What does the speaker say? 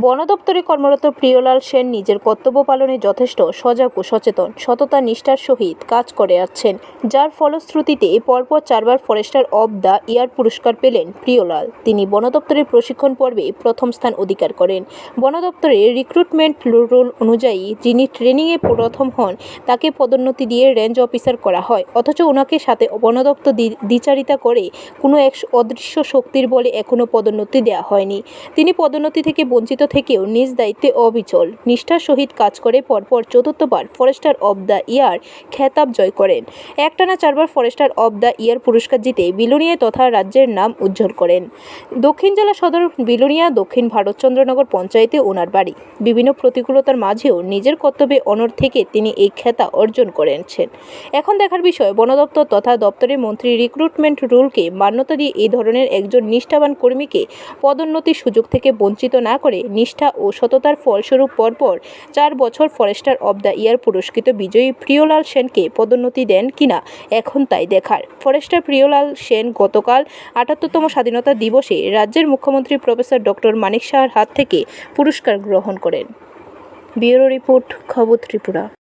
বন দপ্তরে কর্মরত প্রিয়লাল সেন নিজের কর্তব্য পালনে যথেষ্ট সজাগ ও সচেতন। সততা, নিষ্ঠার সহিত কাজ করে যাচ্ছেন যার ফলশ্রুতিতে পরপর চারবার ফরেস্টার অব দ্য ইয়ার পুরস্কার পেলেন প্রিয়লাল। তিনি বন দপ্তরের প্রশিক্ষণ পর্বে প্রথম স্থান অধিকার করেন। বন দপ্তরের রিক্রুটমেন্ট রুল অনুযায়ী যিনি ট্রেনিংয়ে প্রথম হন, তাকে পদোন্নতি দিয়ে রেঞ্জ অফিসার করা হয়। অথচ ওনাকে সাথে বন দপ্তর দ্বি- দ্বিচারিতা করে কোনো এক অদৃশ্য শক্তির বলে এখনও পদোন্নতি দেওয়া হয়নি। তিনি পদোন্নতি থেকে বঞ্চিত থেকেও নিজ দায়িত্বে অবিচল। নিষ্ঠার সহিত কাজ করে পরপর চতুর্থবার ফরেস্টার অব দ্য ইয়ার খেতাব জয় করেন। একটানা চারবার ফরেস্টার অব দ্য ইয়ার পুরস্কার জিতে বিলোনিয়া তথা রাজ্যের নাম উজ্জ্বল করেন। দক্ষিণ জেলা সদর বিলোনিয়া, দক্ষিণ ভারতচন্দ্রনগর পঞ্চায়েতে ওনার বাড়ি। বিভিন্ন প্রতিকূলতার মাঝেও নিজের কর্তব্যে অনর থেকে তিনি এই খেতা অর্জন করেছেন। এখন দেখার বিষয়, বন দপ্তর তথা দপ্তরের মন্ত্রী রিক্রুটমেন্ট রুলকে মান্যতা দিয়ে এই ধরনের একজন নিষ্ঠাবান কর্মীকে পদোন্নতির সুযোগ থেকে বঞ্চিত না করে নিষ্ঠা ও সততার ফলস্বরূপ পরপর চার বছর ফরেস্টার অব দ্য ইয়ার পুরস্কৃত বিজয়ী প্রিয়লাল সেনকে পদোন্নতি দেন কিনা এখন তাই দেখার। ফরেস্টার প্রিয়লাল সেন গতকাল আটাত্তরতম স্বাধীনতা দিবসে রাজ্যের মুখ্যমন্ত্রী প্রফেসর ডক্টর মানিক শাহর হাত থেকে পুরস্কার গ্রহণ করেন। ব্যুরো রিপোর্ট, খবর ত্রিপুরা।